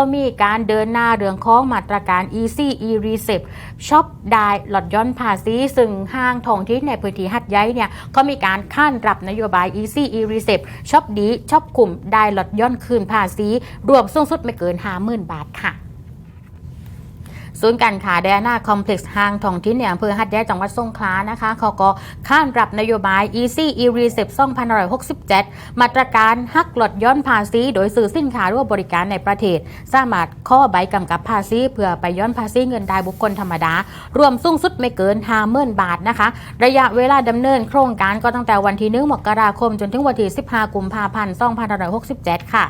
ก็มีการเดินหน้าเรื่องของมาตรการ Easy e Receipt ช็อปได้ลดย้อนภาษีซึ่งห้างทองที่ในพื้นที่หัดใหญ่เนี่ยก็มีการขั้นรับนโยบาย Easy e Receipt ช็อปดีช็อปกลุ่มได้ลดย้อนคืนภาษี รวมสูงสุดไม่เกิน 50,000 บาทค่ะ ศูนย์การค้าแดนาคอมเพล็กซ์ห้างทองที่ในอำเภอหัดใหญ่จังหวัดสงขลานะคะเขาก็ข้านรับนโยบาย Easy e r e c e p t 2567 มาตรการหักลดย่อนภาษี โดยซื้อสินค้าหรือว่าบริการในประเทศ สามารถข้อใบกำกับภาษีเพื่อไปย่อนภาษีเงินได้บุคคลธรรมดา รวมสูงสุดไม่เกิน 50,000 บาทนะคะ ระยะเวลาดำเนินโครงการก็ตั้งแต่วันที่1มกราคม จนถึงวันที่ 15 กุมภาพันธ์ 2567 ค่ะ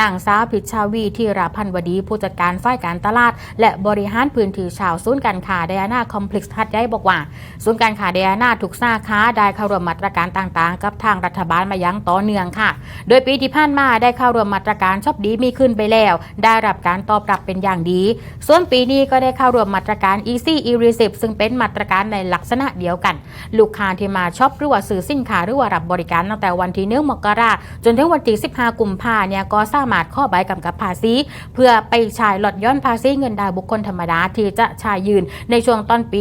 นางสาวพิชชาวีธีราพันวดีผู้จัดการฝ่ายการตลาด และบริหารพื้นที่ชาวศูนย์การค้าไดอาน่าคอมเพล็กซ์ทัดใหญ่บอกว่า ศูนย์การค้าไดอาน่าทุกสาขาได้เข้าร่วมมาตรการต่างๆ กับทางรัฐบาลมายั้งต่อเนื่องค่ะ โดยปีที่ผ่านมาได้เข้าร่วมมาตรการชอบดีมีขึ้นไปแล้ว ได้รับการตอบรับเป็นอย่างดี ส่วนปีนี้ก็ได้เข้าร่วมมาตรการ Easy e r e c e i p ซึ่งเป็นมาตรการในลักษณะเดียวกัน ลูกค้าที่มาช็อปหรือว่าซื้อสินค้าหรือว่ารับบริการตั้งแต่วันที่1มกราจนถึงวันที่15กุมภาเนี่ยก็สามารถข้อใบกำกับภาษี เพื่อไปใช้ลดย่อนภาษีเงินได้บุคคลธรรมดาที่จะช้ยืนในช่วงต้นปี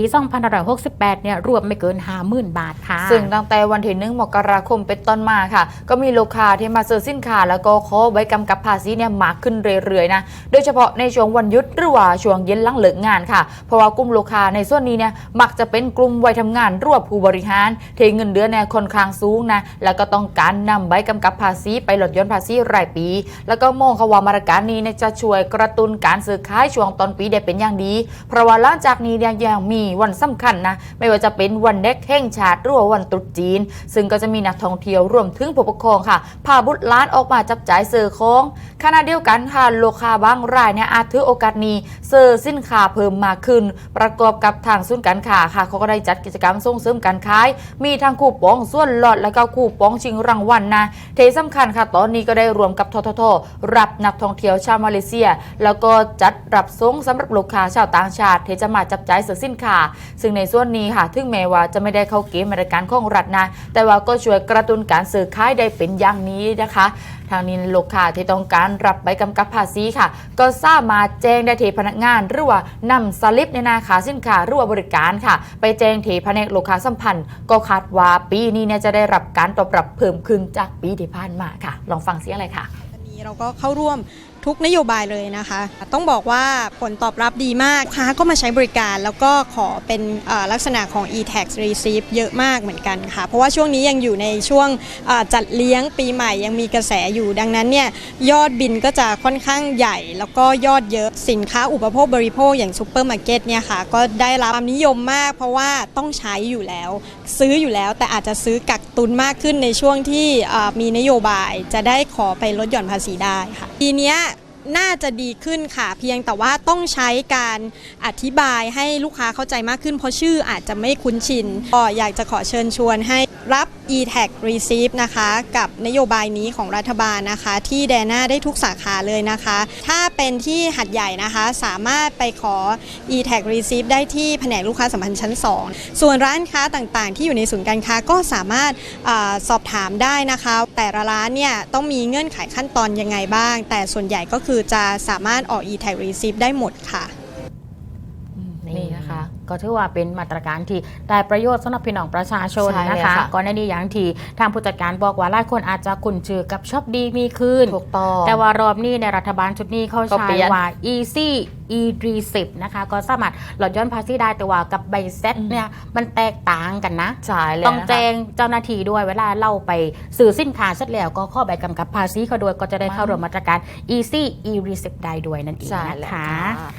2568 เนี่ยรวมไม่เกิน 50,000 บาทค่ะ ซึ่งตั้งแต่วันที่หนึ่งมกราคมเป็นต้นมาค่ะ ก็มีลูกค้าที่มาซื้อสินค้าแล้วก็ขอใบกำกับภาษีเนี่ยมากขึ้นเรื่อยๆนะ โดยเฉพาะในช่วงวันหยุดหรือว่าช่วงเย็นหลังเลิกงานค่ะ เพราะว่ากลุ่มลูกค้าในส่วนนี้เนี่ยมักจะเป็นกลุ่มวัยทำงานรวบผู้บริหารเทเงินเดือนเนี่ยค่อนข้างสูงนะ แล้วก็ต้องการนำใบกำกับภาษีไปลดหย่อนภาษีรายปี แล้วก็มองเขาว่ามาตรการนี้เนี่ยจะช่วยกระตุ้นการซื้อขายช่วงต้นปีได้เป็นอย่างดีเพราะว่าหลังจากนี้เนี่ยยังมีวันสำคัญนะ ไม่ว่าจะเป็นวันเด็กแห่งชาติหรือว่าวันตรุษจีน ซึ่งก็จะมีนักท่องเที่ยวรวมถึงผู้ปกครองค่ะ พาบุตรล้านออกมาจับจ่ายเซอร์ของขณะเดียวกันค่ะลูกค้าบางรายเนี่ยอาจถือโอกาสนี้เซอร์สินค้าเพิ่มมากขึ้น ประกอบกับทางศูนย์การค้าค่ะเขาก็ได้จัดกิจกรรมส่งเสริมการขาย มีทั้งคูปองส่วนหลอดและก็คูปองชิงรางวัลนะเทสำคัญค่ะตอนนี้ก็ได้รวมกับทททรับนักท่องเที่ยวชาวมาเลเซีย แล้วก็จัดรับส่งสำหรับลูกค้าชาวต่างชาติที่จะมาจับจ่ายซื้อสินค้าซึ่งในส่วนนี้ค่ะถึงแม้ว่าจะไม่ได้เข้าเกณฑ์มาตรการของรัฐนะแต่ว่าก็ช่วยกระตุ้นการซื้อขายได้เป็นอย่างนี้นะคะทางนี้ลูกค้าที่ต้องการรับใบกำกับภาษีค่ะ ก็สามารถแจ้งได้ที่พนักงานหรือว่านำสลิปในนาขาสินค้าหรือว่าบริการค่ะ ไปแจ้งที่แผนกลูกค้าสัมพันธ์ ก็คาดว่าปีนี้เนี่ยจะได้รับการตอบรับเพิ่มขึ้นจากปีที่ผ่านมาค่ะ ลองฟังเสียงเลยค่ะ วันนี้เราก็เข้าร่วม ทุกนโยบายเลยนะคะ ต้องบอกว่าผลตอบรับดีมากลูกค้าก็มาใช้บริการแล้วก็ขอเป็นลักษณะของ e-tax receipt เยอะมากเหมือนกันค่ะ เพราะว่าช่วงนี้ยังอยู่ในช่วงจัดเลี้ยงปีใหม่ยังมีกระแสอยู่ดังนั้นเนี่ยยอดบินก็จะค่อนข้างใหญ่ แล้วก็ยอดเยอะสินค้าอุปโภคบริโภคอย่างซูเปอร์มาร์เก็ตเนี่ยค่ะก็ได้รับความนิยมมาก เพราะว่าต้องใช้อยู่แล้ว ซื้ออยู่แล้วแต่อาจจะซื้อกัก ตุนมากขึ้นในช่วงที่มีนโยบายจะได้ขอไปลดหย่อนภาษีได้ค่ะปีนี้น่าจะดีขึ้นค่ะ เพียงแต่ว่าต้องใช้การอธิบายให้ลูกค้าเข้าใจมากขึ้น เพราะชื่ออาจจะไม่คุ้นชินก็อยากจะขอเชิญชวนให้รับ e-tax receipt นะคะ กับนโยบายนี้ของรัฐบาลนะคะ ที่แดน่าได้ทุกสาขาเลยนะคะ ถ้าเป็นที่หัดใหญ่นะคะ สามารถไปขอ e-tax receipt ได้ที่แผนกลูกค้าสัมพันธ์ชั้น 2 ส่วนร้านค้าต่างๆ ที่อยู่ในศูนย์การค้าก็สามารถอสอบถามได้นะคะ แต่ละร้านเนี่ยต้องมีเงื่อนไขขั้นตอนยังไงบ้าง แต่ส่วนใหญ่ก็คือจะสามารถออก e-tax receipt ได้หมดค่ะนี่นะคะ ก็ถือว่าเป็นมาตรการที่ได้ประโยชน์สำหรับพี่น้องประชาชนใช่เลยนะคะค่ะ ก่อนหน้านี้อย่างที่ทางผู้จัดการบอกว่าหลายคนอาจจะคุ้นชื่อกับช็อปดีมีคืน ถูกต้อง แต่ว่ารอบนี้ในรัฐบาลชุดนี้เขาก็ใช้เปลี่ยนว่า easy e receipt นะคะ ก็สามารถลดหย่อนภาษีได้แต่ว่ากับใบเซ็ตอืม เนี่ยมันแตกต่างกันนะ ใช่เลยต้องนะคะแจ้งเจ้าหน้าที่ด้วยเวลาเล่าไปสื่อสินค้าเสร็จแล้วก็ข้อใบกำกับภาษีเขาด้วยก็จะได้เข้าร่วมมาตรการ easy e receipt ได้ด้วยนั่นเองใช่นะแล้วคะ ค่ะ